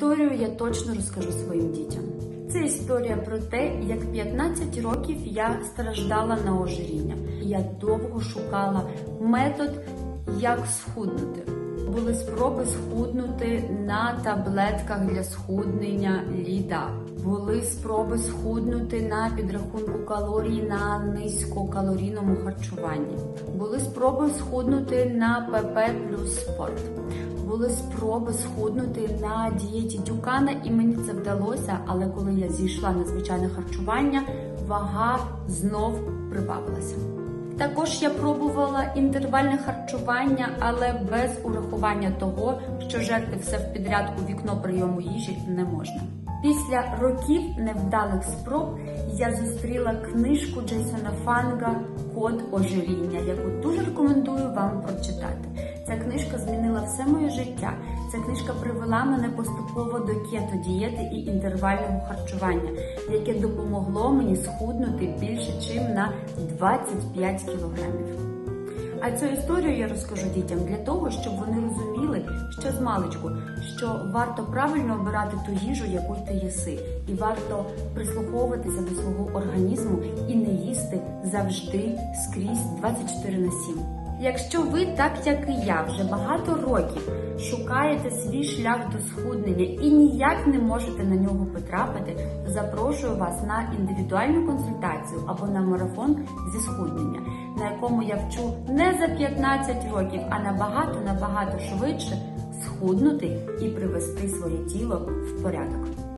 історію я точно розкажу своїм дітям. Це історія про те, як 15 років я страждала на ожиріння. Я довго шукала метод, як схуднути. Були спроби схуднути на таблетках для схуднення ліда. Були спроби схуднути на підрахунку калорій на низькокалорійному харчуванні. Були спроби схуднути на ПП плюс спорт. Були спроби схуднути на дієті дюкана, і мені це вдалося. Але коли я зійшла на звичайне харчування, вага знов прибавилася. Також я пробувала інтервальне харчування, але без урахування того, що жерти все в підряд у вікно прийому їжі не можна. Після років невдалих спроб я зустріла книжку Джейсона Фанга Код ожиріння, яку дуже рекомендую вам прочитати. Ця книжка змінила все моє життя. Ця книжка привела мене поступово до кето-дієти і інтервального харчування, яке допомогло мені схуднути більше, чим на 25 кілограмів. А цю історію я розкажу дітям для того, щоб вони розуміли, що з маличку, що варто правильно обирати ту їжу, яку ти їси, і варто прислуховуватися до свого організму і не їсти завжди скрізь 24 на 7. Якщо ви, так як і я, вже багато років шукаєте свій шлях до схуднення і ніяк не можете на нього потрапити, запрошую вас на індивідуальну консультацію або на марафон зі схуднення, на якому я вчу не за 15 років, а набагато набагато швидше схуднути і привести своє тіло в порядок.